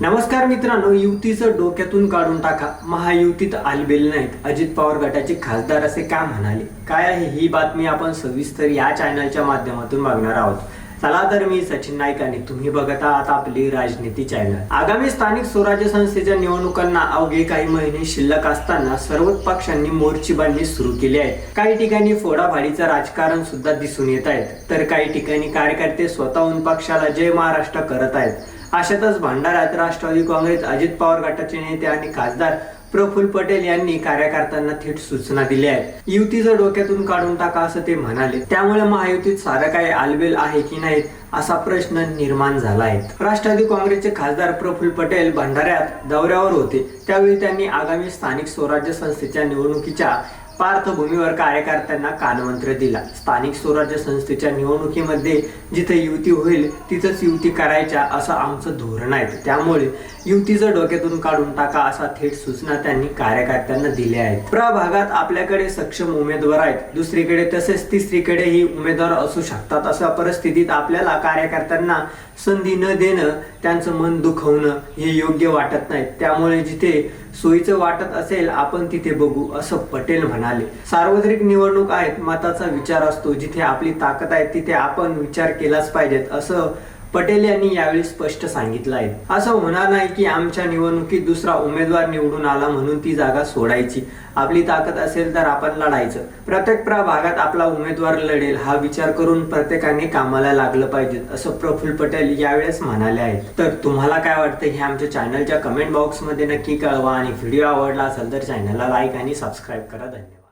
नमस्कार मित्रांनो युतीचं डोक्यातून काढून टाका. महायुतीत आलबेल नाहीत. अजित पवार गटाचे खासदार असे का म्हणाले? काय आहे ही बातमी आपण सविस्तर या चॅनलच्या माध्यमातून बघणार आहोत. चला तर मी सचिन नाईक आणि तुम्ही बघत आहात आपली राजनीती चॅनल आगामी स्थानिक स्वराज्य संस्थेच्या निवडणुकांना अवघे काही महिने शिल्लक असताना सर्वच पक्षांनी मोर्चेबांधणी सुरू केली आहे. काही ठिकाणी फोडाफाडीचं राजकारण सुद्धा दिसून येत आहेत तर काही ठिकाणी कार्यकर्ते स्वतःहून पक्षाला जय महाराष्ट्र करत आहेत. अशातच भंडाऱ्यात राष्ट्रवादी काँग्रेस अजित पवार गटाचे नेते आणि खासदार प्रफुल्ल पटेल यांनी कार्यकर्त्यांना थेट सूचना दिल्या आहेत. युतीचं डोक्यातून काढून टाका असं ते म्हणाले. त्यामुळे महायुतीत सारं काही आलबेल आहे की नाही असा प्रश्न निर्माण झाला आहे. राष्ट्रवादी काँग्रेसचे खासदार प्रफुल्ल पटेल भंडाऱ्यात दौऱ्यावर होते. त्यावेळी त्यांनी आगामी स्थानिक स्वराज्य संस्थेच्या निवडणुकीच्या पार्थभूमीवर कार्यकर्त्यांना कानमंत्र दिला. स्थानिक स्वराज्य संस्थेच्या निवडणुकीमध्ये जिथे युती होईल तिथंच युती करायच्या असं आमचं धोरण आहे. त्यामुळे युतीचं डोक्यातून काढून टाका असा थेट सूचना त्यांनी कार्यकर्त्यांना दिल्या आहेत. प्रभागात आपल्याकडे सक्षम उमेदवार आहेत. दुसरीकडे तसेच तिसरीकडेही उमेदवार असू शकतात अशा परिस्थितीत आपल्याला कार्यकर्त्यांना संधी न देणं त्यांचं मन दुखवणं हे योग्य वाटत नाही. त्यामुळे जिथे सोयीचं वाटत असेल आपण तिथे बघू असं पटेल म्हणाले सार्वत्रिक निवडणूक आहेत मताचा विचार असतो. जिथे आपली ताकद आहे तिथे आपण विचार केलाच पाहिजेत. असं पटेल यांनी यावेळी स्पष्ट सांगितलं आहे. असं होणार नाही की आमच्या निवडणुकीत दुसरा उमेदवार निवडून आला म्हणून ती जागा सोडायची. आपली ताकद असेल तर आपण लढायचं. प्रत्येक प्रभागात आपला उमेदवार लढेल हा विचार करून प्रत्येकाने कामाला लागलं पाहिजे असं प्रफुल्ल पटेल यावेळेस म्हणाले आहेत. तर तुम्हाला काय वाटतं हे आमच्या चॅनलच्या कमेंट बॉक्समध्ये नक्की कळवा आणि व्हिडिओ आवडला असेल तर चॅनलला लाईक आणि सबस्क्राईब करा. धन्यवाद.